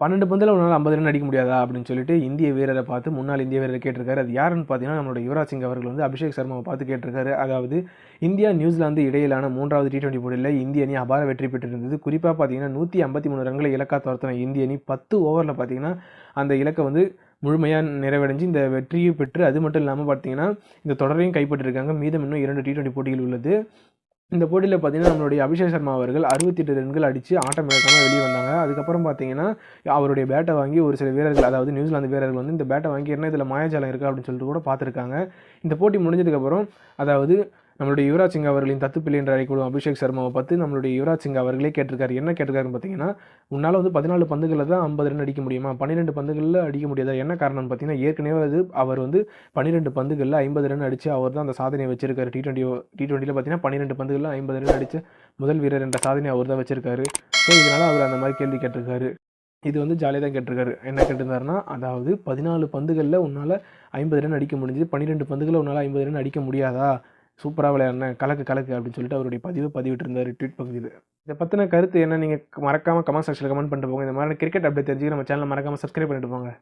பன்னெண்டு பந்தில் உன்னால் ஐம்பது ரன் அடிக்க முடியாதா அப்படின்னு சொல்லிட்டு இந்திய வீரரை பார்த்து முன்னாள் இந்திய வீரரை கேட்டிருக்காரு. அது யாருன்னு பார்த்தீங்கன்னா நம்மளோட யுவராஜ் சிங் அவர்கள் வந்து அபிஷேக் சர்மாவை பார்த்து கேட்டிருக்காரு. அதாவது இந்தியா நியூசிலாந்து இடையிலான மூன்றாவது டி டுவெண்ட்டி போட்டியில் இந்திய அணி அபார வெற்றி பெற்றிருந்தது. குறிப்பாக பார்த்தீங்கன்னா நூற்றி ஐம்பத்தி மூணு ரன்களை இலக்கா துரத்தின இந்திய அணி பத்து ஓவரில் பார்த்தீங்கன்னா அந்த இலக்கை வந்து முழுமையாக நிறைவடைஞ்சு இந்த வெற்றியை பெற்று அது மட்டும் இல்லாமல் பார்த்தீங்கன்னா இந்த தொடரையும் கைப்பற்றிருக்காங்க. மீதம் இன்னும் இரண்டு டி டுவெண்ட்டி போட்டிகள் உள்ளது. இந்த போட்டியில் பார்த்தீங்கன்னா நம்மளுடைய அபிஷேக் சர்மா அவர்கள் அறுபத்தெட்டு ரன்கள் அடித்து ஆட்டம் இழக்காமல் வெளியே வந்தாங்க. அதுக்கப்புறம் பார்த்தீங்கன்னா அவருடைய பேட்டை வாங்கி ஒரு சில வீரர்கள் அதாவது நியூசிலாந்து வீரர்கள் வந்து இந்த பேட்டை வாங்கி என்ன இதில் மாயாஜாலம் இருக்கா? அப்படின்னு சொல்லிட்டு கூட பார்த்துருக்காங்க இந்த போட்டி முடிஞ்சதுக்கப்புறம் அதாவது நம்மளுடைய யுவராஜ் சிங் அவர்களின் தத்துப்பிள்ளை என்று அழைக்கப்படும் அபிஷேக் சர்மாவை பார்த்து நம்மளுடைய யுவராஜ் சிங் அவர்களே கேட்டிருக்காரு. என்ன கேட்டிருக்காருன்னு பார்த்தீங்கன்னா உன்னால் வந்து பதினாலு பந்துகளில் தான் ஐம்பது ரன் அடிக்க முடியுமா? பன்னிரெண்டு பந்துகளில் அடிக்க முடியாதா? என்ன காரணம்னு பார்த்தீங்கன்னா ஏற்கனவே அது அவர் வந்து பன்னிரெண்டு பந்துகளில் ஐம்பது ரன் அடித்து அவர் தான் அந்த சாதனையை வச்சிருக்காரு. டி டுவெண்ட்டி டி டுவெண்ட்டியில் பார்த்தீங்கன்னா பன்னிரெண்டு பந்துகளில் ஐம்பது ரன் அடித்து முதல் வீரர் என்ற சாதனை அவர் தான் வச்சிருக்காரு. ஸோ இதனால் அவர் அந்த மாதிரி கேள்வி கேட்டிருக்காரு. இது வந்து ஜாலியாக தான் கேட்டிருக்காரு. என்ன கேட்டிருந்தாருன்னா அதாவது பதினாலு பந்துகளில் உன்னால் ஐம்பது ரன் அடிக்க முடிஞ்சு பன்னிரெண்டு பந்துகளில் உன்னால் ஐம்பது ரன் அடிக்க முடியாதா? சூப்பராக விளையாடுன கலக்கு கலக்கு அப்படின்னு சொல்லிட்டு அவருடைய பதிவு பதிவிட்டிருந்தார் ட்வீட் பகுதியில். இதை பற்றின கருத்து என்ன? நீங்கள் மறக்காமல் கமெண்ட் செக்ஷனில் கமெண்ட் பண்ணிட்டு போங்க. இந்த மாதிரி கிரிக்கெட் அப்டேட் தெரிஞ்சுக்க நம்ம சேனலை மறக்காமல் சப்ஸ்கிரைப் பண்ணிட்டு போங்க.